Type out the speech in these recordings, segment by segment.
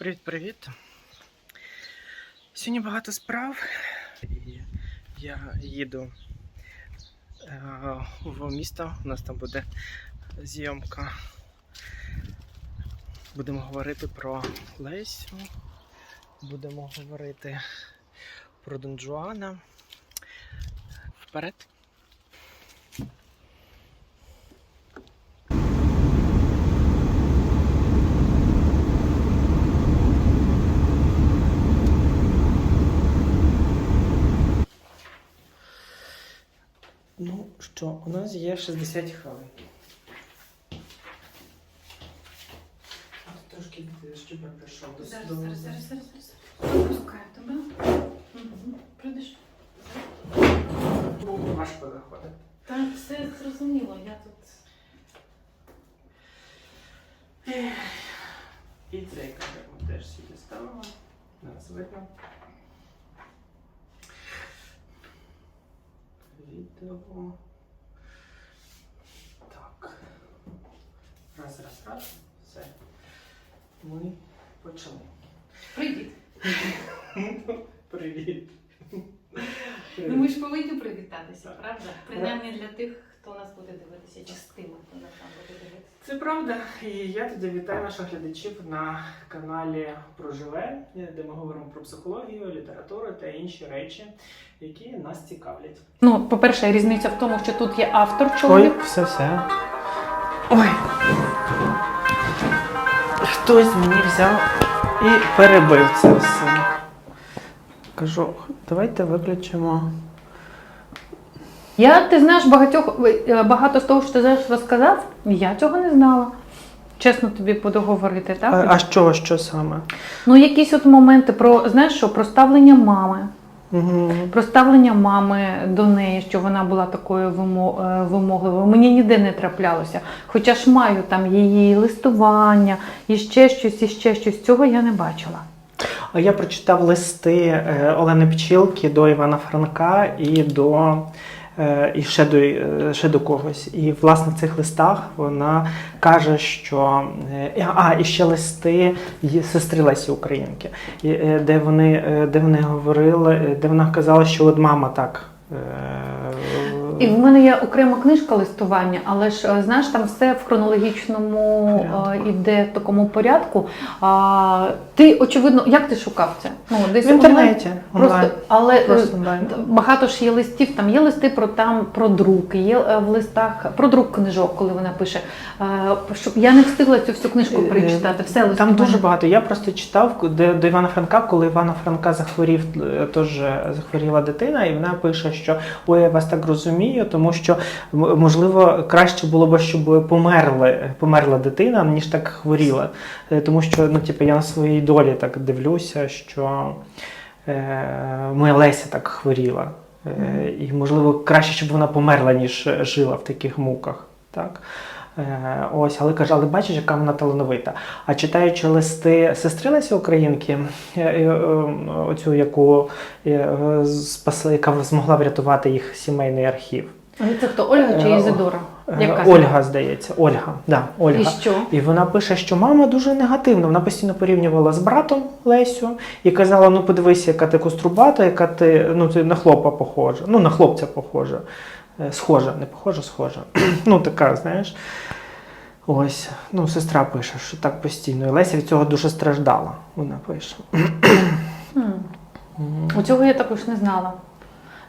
Привіт-привіт. Сьогодні багато справ, і я їду е, в місто. У нас там буде зйомка. Будемо говорити про Лесю, будемо говорити про Дон Жуана. Вперед! Ну що, у нас є 60 хвилин. Трошки щоб я прийшов до Зараз, до- зараз, зараз, зараз, зараз. Пропускаю тебе. Угу. Прийдеш. Було важко заходити. Так, все зрозуміло, я тут. І цей кадр ми теж сюди ставимо. Нас видно. Відео. Так. Раз, раз, раз. Все. Ми почали. Привіт. Привіт. Повинні привітатися, Так. правда? Принаймні для тих, хто нас буде дивитися, частина, хто нас там буде дивитися. Це правда. І я тоді вітаю наших глядачів на каналі Проживе, де ми говоримо про психологію, літературу та інші речі, які нас цікавлять. Ну, по-перше, різниця в тому, що тут є автор чоловік. все, все. Ой. Хтось мені взяв і перебив це все. Кажу, давайте виключимо. Я, ти знаєш, багатьох е, багато з того, що ти зараз розказав, я цього не знала. Чесно тобі буду говорити, так? А, а що, що саме? Ну, якісь от моменти про, знаєш що, про ставлення мами. Угу. Про ставлення мами до неї, що вона була такою е, вимогливою, мені ніде не траплялося. Хоча ж маю там її листування, і ще щось, і ще щось. Цього я не бачила. А я прочитав листи е, Олени Пчілки до Івана Франка і до і ще до, е, ще до когось. І власне в цих листах вона каже, що е, а, і ще листи сестри Лесі Українки, е, де вони, е, де вони говорили, е, де вона казала, що от мама так. І в мене є окрема книжка листування, але ж е, знаєш, там все в хронологічному Порядку. е, іде в такому порядку. А, ти очевидно, як ти шукав це? Ну, десь в інтернеті онлайн? Просто, але е, Просто онлайн. Багато ж є листів, там є листи про там про друк, є в листах про друк книжок, коли вона пише. Щоб я не встигла цю всю книжку перечитати. Все Там дуже багато. Я просто читав де, до Івана Франка, коли Івана Франка захворів, теж захворіла дитина, і вона пише, що ой, я вас так розумію, тому що можливо краще було б, щоб померли, померла дитина, ніж так хворіла. Е, Тому що ну, типу, я на своїй долі так дивлюся, що е, моя Леся так хворіла. Е, і можливо краще, щоб вона померла, ніж жила в таких муках. Так? Е, Ось, але каже, але бачиш, яка вона талановита. А читаючи листи сестри Лесі Українки, е, е, оцю, яку спасли, яка змогла врятувати їх сімейний архів. Це хто Ольга чи Ізидора? Яка? Ольга, здається, Ольга. Да, Ольга. І що? І вона пише, що мама дуже негативна. Вона постійно порівнювала з братом Лесю і казала: ну подивися, яка ти кострубата, яка ти ну ти на хлопа похожа. Ну, на хлопця похожа. Схожа, не похожа, схожа. ну, така, знаєш. Ось, ну, сестра пише, що так постійно. І Леся від цього дуже страждала. Вона пише. У цього я також не знала.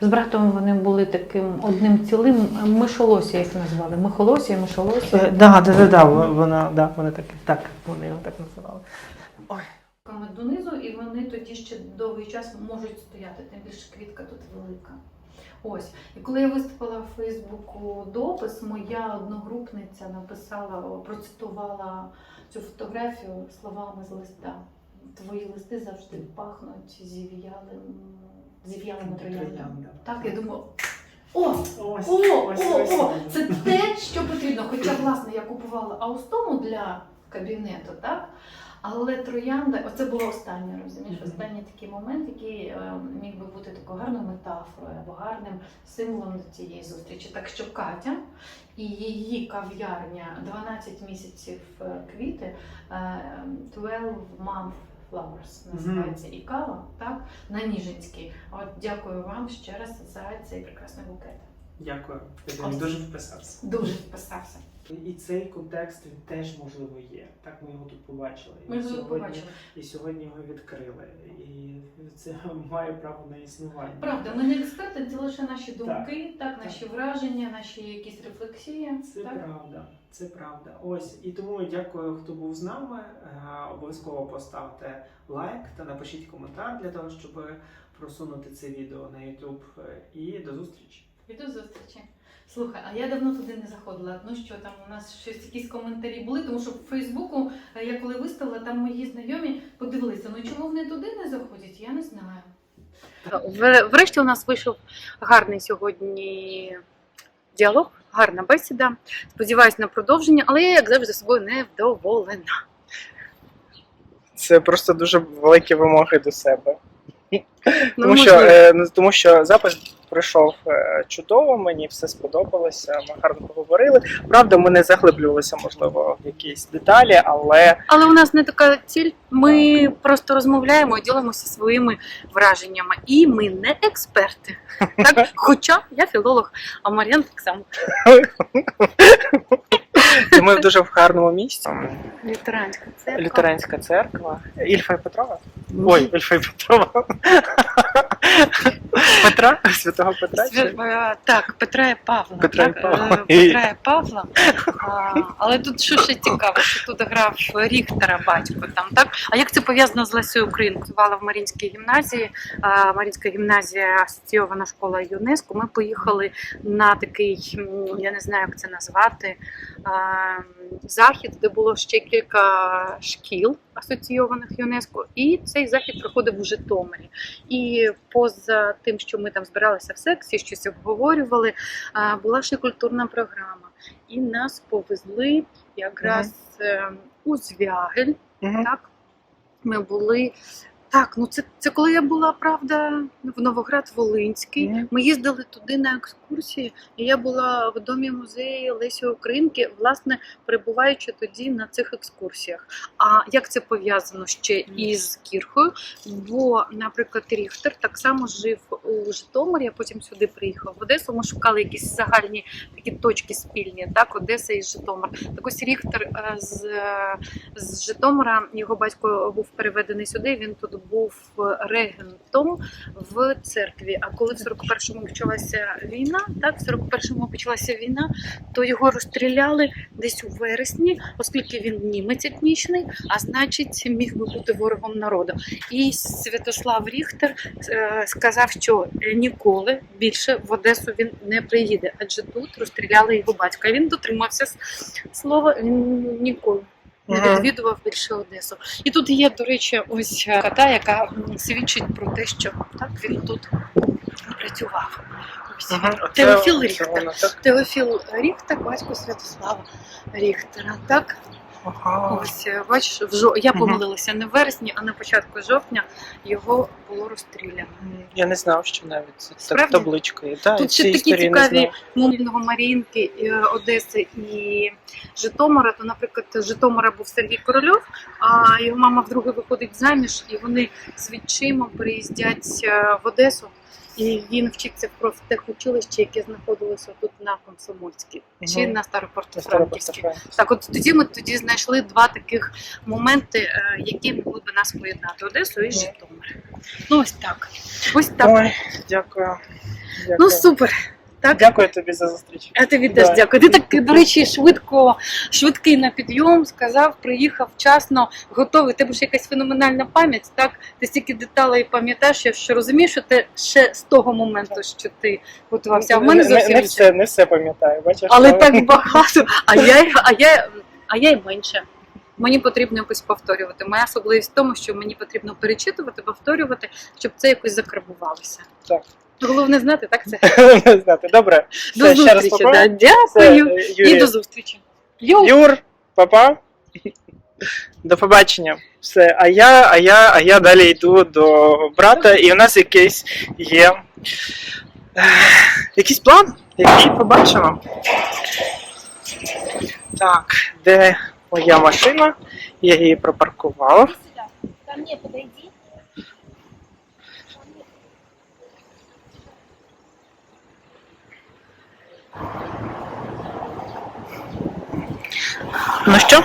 З братом вони були таким одним цілим, мишолосія їх назвали. Михолосія, мишолосія. Е, Да, да, да, да, вона, да, вони так, так, вони його так називали. Ой. Донизу, і вони тоді ще довгий час можуть стояти, тим більше квітка тут велика. Ось. І коли я виступила в Фейсбуку допис, моя одногрупниця написала, процитувала цю фотографію словами з листа. Твої листи завжди пахнуть зів'ялим, зів'ялими трояндами. Так, я думаю, о, Ось, о, ось, о, ось, о, ось. це те, що потрібно. Хоча, власне, я купувала аустому для кабінету, так? Але троянда, оце було останнє, розумієш, останній такий момент, який е, міг би бути такою гарною метафорою або гарним символом до цієї зустрічі. Так що Катя і її кав'ярня 12 місяців е, квіти, е, 12 month Flowers називається і кава, так, на Ніжинській. От дякую вам ще раз за цей прекрасний букет. Дякую. Я Ось. дуже вписався. Дуже вписався. І цей контекст він теж можливо є. Так ми його тут побачили. Ми його сьогодні- побачили. І сьогодні його відкрили. І це має право на існування. Правда, ми не експерти, це лише наші думки, так, наші враження, наші якісь рефлексії. Це так? правда, це правда. Ось і тому дякую, хто був з нами. Е, Обов'язково поставте лайк та напишіть коментар для того, щоб просунути це відео на YouTube. Е, І до зустрічі. І до зустрічі. Слухай, а я давно туди не заходила. Ну що там у нас щось якісь коментарі були, тому що в Фейсбуку е, я коли виставила, там мої знайомі подивилися. Ну чому вони туди не заходять? Я не знаю. Врешті у нас вийшов гарний сьогодні діалог, гарна бесіда. Сподіваюсь на продовження, але я, як завжди, собою не вдоволена. Це просто дуже великі вимоги до себе. Ну, Тому що, е, ну, тому що запис пройшов е, чудово, мені все сподобалося, ми гарно поговорили. Правда, ми не заглиблювалися, можливо, в якісь деталі, але Але у нас не така ціль. Ми просто розмовляємо і ділимося своїми враженнями. І ми не експерти. Так? Хоча я філолог, а Мар'ян так само. ми в дуже в гарному місці. Лютеранська церква. Лютеранська церква. Ільфа і Петрова? Ой, Ільфа і Петрова. Петра? Святого Петра? Свя- е, Так, Петра і Павла. Петра і Павла. е, Петра і Павла. А, але тут що ще цікаво, що тут грав Ріхтера батько там, так? А як це пов'язано з Лесею Українкою? Працювала в Марінській гімназії. А, Марінська гімназія асоційована школа ЮНЕСКО. Ми поїхали на такий, я не знаю, як це назвати, а, захід, де було ще кілька шкіл асоційованих ЮНЕСКО. І цей захід проходив у Житомирі. І поза тим, що ми там збиралися в сексі, щось обговорювали, була ще культурна програма. І нас повезли якраз е, у Звягель. Мгм. Так, ми були. Так, ну це, це коли я була, правда, в Новоград Волинський. Ми їздили туди на екскурсії, і я була в домі музею Лесі Українки, власне, перебуваючи тоді на цих екскурсіях. А як це пов'язано ще із Кірхою? Бо, наприклад, Ріхтер так само жив у Житомирі, а потім сюди приїхав в Одесу. Ми шукали якісь загальні такі точки спільні, так, Одеса і Житомир. Так ось Ріхтер е, з, е, з Житомира, його батько був переведений сюди. Він тут був регентом в церкві. А коли в 41-му почалася війна, так, в 41-му почалася війна, то його розстріляли десь у вересні, оскільки він німець етнічний, а значить міг би бути ворогом народу. І Святослав Ріхтер е, сказав, що ніколи більше в Одесу він не приїде, адже тут розстріляли його батька. Він дотримався слова. Він ніколи. Не відвідував більше Одесу. І тут є, до речі, ось е, кота, яка свідчить про те, що так він тут працював. Ось. Теофіл Ріхтер. Теофіл Ріхтер, батько Святослава Ріхтера. Так, Ага. ось е, бачиш, в жо... я помилилася не в вересні, а на початку жовтня його було розстріляно. Я не знав, що навіть це так Справді? табличка. Да, Тут ще такі історії не цікаві знав. Маріїнки, е, Одеси і Житомира, то, наприклад, з Житомира був Сергій Корольов, а його мама вдруге виходить заміж, і вони з відчимом приїздять е, в Одесу. І він вчиться в профтехучилищі, яке знаходилося тут на Комсомольській чи на Старопорту Франківській. Так, от тоді ми тоді знайшли два таких моменти, е, які могли би нас поєднати Одесу і Житомир. Ну ось так. Ось так. Ой, дякую. Дякую. Ну супер. Так. Дякую тобі за зустріч. Я тобі теж Да. дякую. Ти так, до речі, швидко, швидкий на підйом, сказав, приїхав вчасно, готовий. Тебе ж якась феноменальна пам'ять, так? Ти стільки деталей пам'ятаєш, що розумієш, що ти ще з того моменту, що ти готувався. А в мене не, зовсім не, не все, не все пам'ятаю, бачиш? Але але- так багато. А я, а я, а я й менше. Мені потрібно якось повторювати. Моя особливість в тому, що мені потрібно перечитувати, повторювати, щоб це якось закарбувалося. Так. Головне знати, так це. Не знати. Добре. До Все, ще раз зустрічі. Да. Дякую. е, І Юрій. до зустрічі. Йоу! Юр, папа. До побачення. Все. А я, а я, а я далі йду до брата, і у нас якийсь є. е, Якийсь план, який побачимо. Так, де моя машина? Я її пропаркував. Ко мне подойди. Ну що,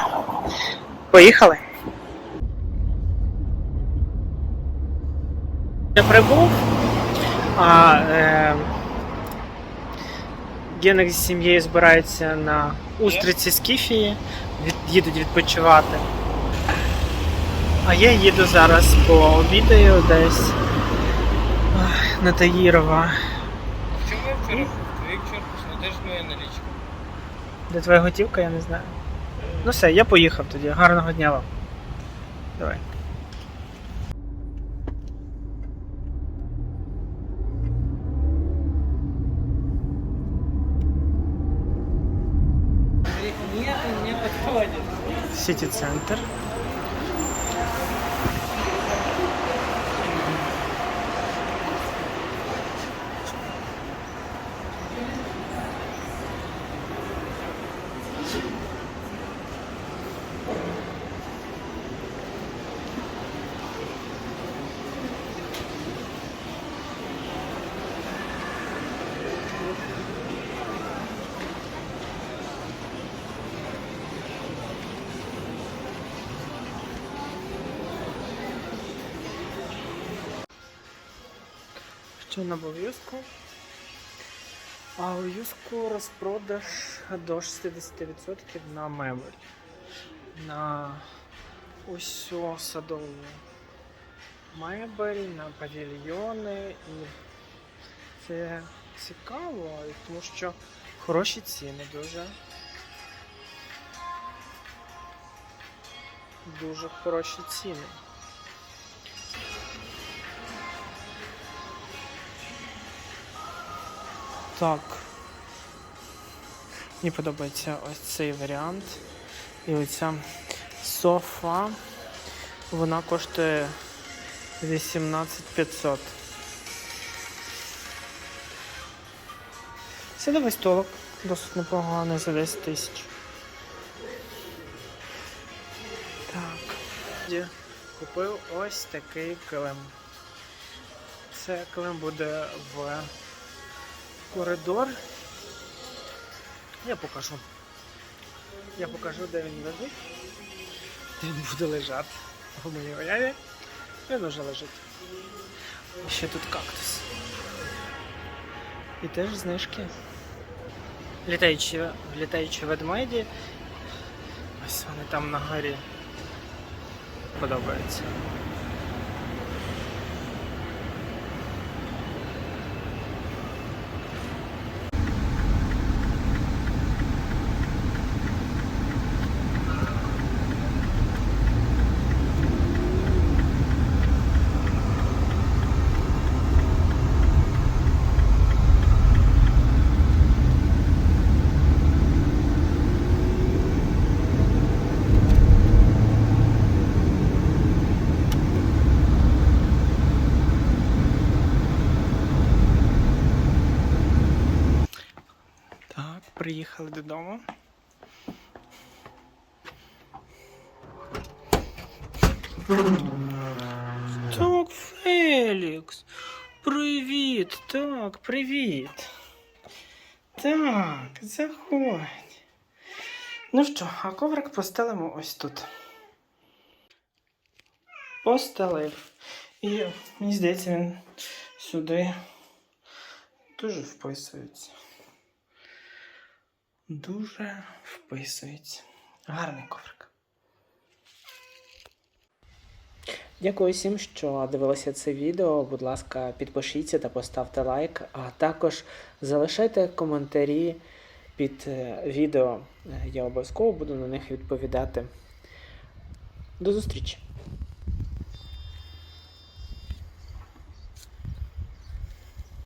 поїхали? Я прибув, а е, Генек зі сім'єю збирається на устриці Скіфії, від, їдуть відпочивати. А я їду зараз пообідаю десь на Таїрова. Чому я вчора твій вчора? Де ж моя налічка? Де твоя готівка, я не знаю. Ну все, я поїхав тоді. Гарного дня вам. Давай. Сіті центр. Набув юску? А у юску розпродаж до 60% на мебель. На усю садову мебель, на павільйони. І це цікаво, тому що хороші ціни дуже. Дуже хороші ціни. Так. Мені подобається ось цей варіант. І оця софа. Вона коштує 18500. Садовий столик. Досить непоганий за 10 тисяч. Так. Купив ось такий килим. Це килим буде в коридор. Я покажу. Я покажу, де він лежить. Де він буде лежати. У моїй уяві. Він уже лежить. Ще тут кактус. І теж знижки. Літаючі, літаючі ведмеді. Ось вони там на горі. Подобається. Так, приїхали додому. Так, Фелікс. Привіт. Так, привіт. Так, заходь. Ну що, а коврик постелимо ось тут. Постелив. І мені здається, він сюди дуже вписується. Дуже вписується. Гарний коврик. Дякую всім, що дивилися це відео. Будь ласка, підпишіться та поставте лайк, а також залишайте коментарі під е, відео. Е, Я обов'язково буду на них відповідати. До зустрічі!